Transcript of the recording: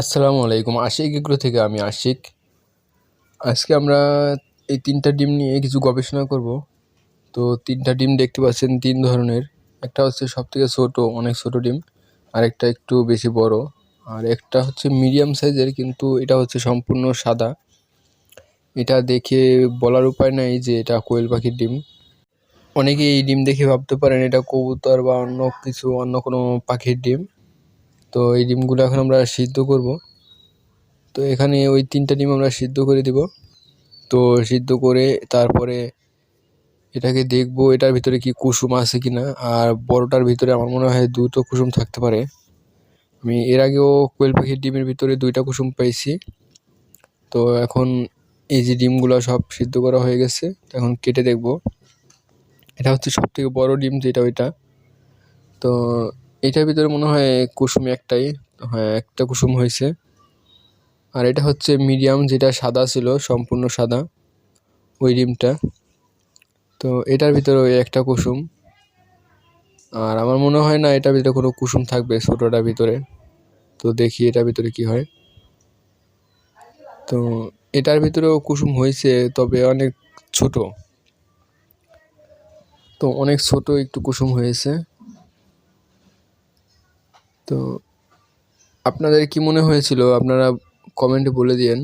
আসসালামু আলাইকুম। আশিক এগ্রো থেকে আমি আশিক। আজকে আমরা এই তিনটা ডিম নিয়ে কিছু গবেষণা করব। তো তিনটা ডিম দেখতে পাচ্ছেন তিন ধরনের। একটা হচ্ছে সব থেকে ছোটো, অনেক ছোটো ডিম। আর একটা একটু বেশি বড়। আর একটা হচ্ছে মিডিয়াম সাইজের, কিন্তু এটা হচ্ছে সম্পূর্ণ সাদা। এটা দেখে বলার উপায় নাই যে এটা কোয়েল পাখির ডিম। অনেকে এই ডিম দেখে ভাবতে পারেন এটা কবুতর বা অন্য কিছু, অন্য কোনো পাখির ডিম। তো এই ডিমগুলো এখন আমরা সিদ্ধ করব। তো এখানে ওই তিনটা ডিম আমরা সিদ্ধ করে দিব। তো সিদ্ধ করে তারপরে এটাকে দেখব এটার ভিতরে কি কুসুম আছে কি না আর বড়টার ভিতরে আমার মনে হয় দুটো কুসুম থাকতে পারে। আমি এর আগেও কোয়েল পাখির ডিমের ভিতরে দুইটা কুসুম পাইছি। তো এখন এই যে ডিমগুলো সব সিদ্ধ করা হয়ে গেছে এখন কেটে দেখব। এটা হচ্ছে সব থেকে বড়ো ডিম যেটা ওইটা। তো এটার ভিতরে মনে হয় কুসুম একটাই হ্যাঁ একটা কুসুম হয়েছে। আর এটা হচ্ছে মিডিয়াম, যেটা সাদা ছিল, সম্পূর্ণ সাদা, ওই ডিমটা তো এটার ভিতরে ওই একটা কুসুম। আর আমার মনে হয় না এটার ভিতরে কোনো কুসুম থাকবে ছোটোটার ভিতরে। তো দেখি এটার ভিতরে কি হয়। তো এটার ভিতরেও কুসুম হয়েছে, তবে অনেক ছোট। তো অনেক ছোট একটু কুসুম হয়েছে। তো আপনাদের কি মনে হয়েছিল? আপনারা কমেন্টে বলে দিয়েন।